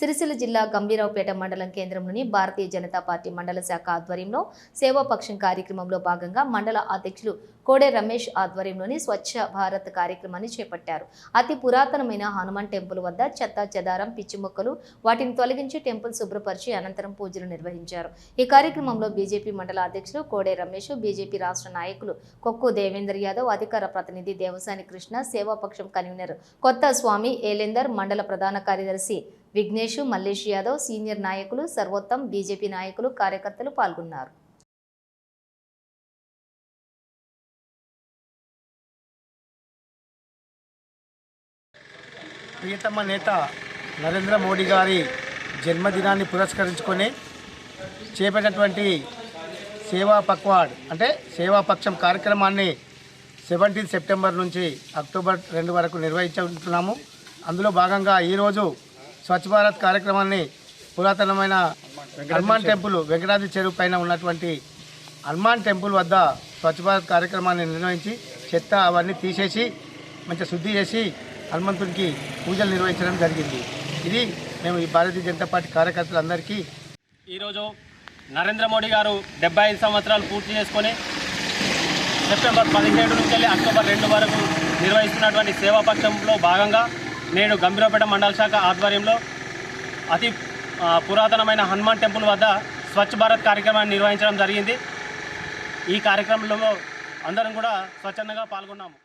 సిరిసిల్ల జిల్లా గంభీరావుపేట మండలం కేంద్రంలోని భారతీయ జనతా పార్టీ మండల శాఖ ఆధ్వర్యంలో సేవాపక్షం కార్యక్రమంలో భాగంగా మండల అధ్యక్షులు కోడే రమేష్ ఆధ్వర్యంలోని స్వచ్ఛ భారత్ కార్యక్రమాన్ని చేపట్టారు. అతి పురాతనమైన హనుమాన్ టెంపుల్ వద్ద చెత్త చెదారం పిచ్చి మొక్కలు వాటిని తొలగించి టెంపుల్ శుభ్రపరిచి అనంతరం పూజలు నిర్వహించారు. ఈ కార్యక్రమంలో బీజేపీ మండల అధ్యక్షులు కోడే రమేష్ బీజేపీ రాష్ట్ర నాయకులు కొక్కు దేవేందర్ యాదవ్ అధికార ప్రతినిధి దేవసాని కృష్ణ సేవాపక్షం కన్వీనర్ కొత్త స్వామి ఏలేందర్ మండల ప్రధాన కార్యదర్శి విఘ్నేష్ మల్లేష్ యాదవ్ సీనియర్ నాయకులు సర్వోత్తం బీజేపీ నాయకులు కార్యకర్తలు పాల్గొన్నారు. ప్రియతమ నేత నరేంద్ర మోడీ గారి జన్మదినాన్ని పురస్కరించుకొని చేపట్టినటువంటి సేవా పక్వాడ్ అంటే సేవాపక్షం కార్యక్రమాన్ని సెవెంటీన్ సెప్టెంబర్ నుంచి అక్టోబర్ రెండు వరకు నిర్వహించుకుంటున్నాము అందులో భాగంగా ఈరోజు స్వచ్ఛ భారత్ కార్యక్రమాన్ని పురాతనమైన హనుమాన్ టెంపుల్ వెంకటాద్రి చెరువు పైన ఉన్నటువంటి హనుమాన్ టెంపుల్ వద్ద స్వచ్ఛ భారత్ కార్యక్రమాన్ని నిర్వహించి చెత్త అవన్నీ తీసేసి మంచిగా శుద్ధి చేసి హనుమంతుడికి పూజలు నిర్వహించడం జరిగింది. ఇది మేము ఈ భారతీయ జనతా పార్టీ కార్యకర్తలందరికీ ఈరోజు నరేంద్ర మోడీ గారు డెబ్బై ఐదు సంవత్సరాలు పూర్తి చేసుకొని సెప్టెంబర్ పదిహేడు నుంచి వెళ్ళి అక్టోబర్ రెండు వరకు నిర్వహిస్తున్నటువంటి సేవాపక్షంలో భాగంగా నేడు గంభీరపేట మండల శాఖ ఆధ్వర్యంలో అతి పురాతనమైన హనుమాన్ టెంపుల్ వద్ద స్వచ్ఛ భారత్ కార్యక్రమాన్ని నిర్వహించడం జరిగింది. ఈ కార్యక్రమంలో అందరం కూడా స్వచ్ఛందంగా పాల్గొన్నాము.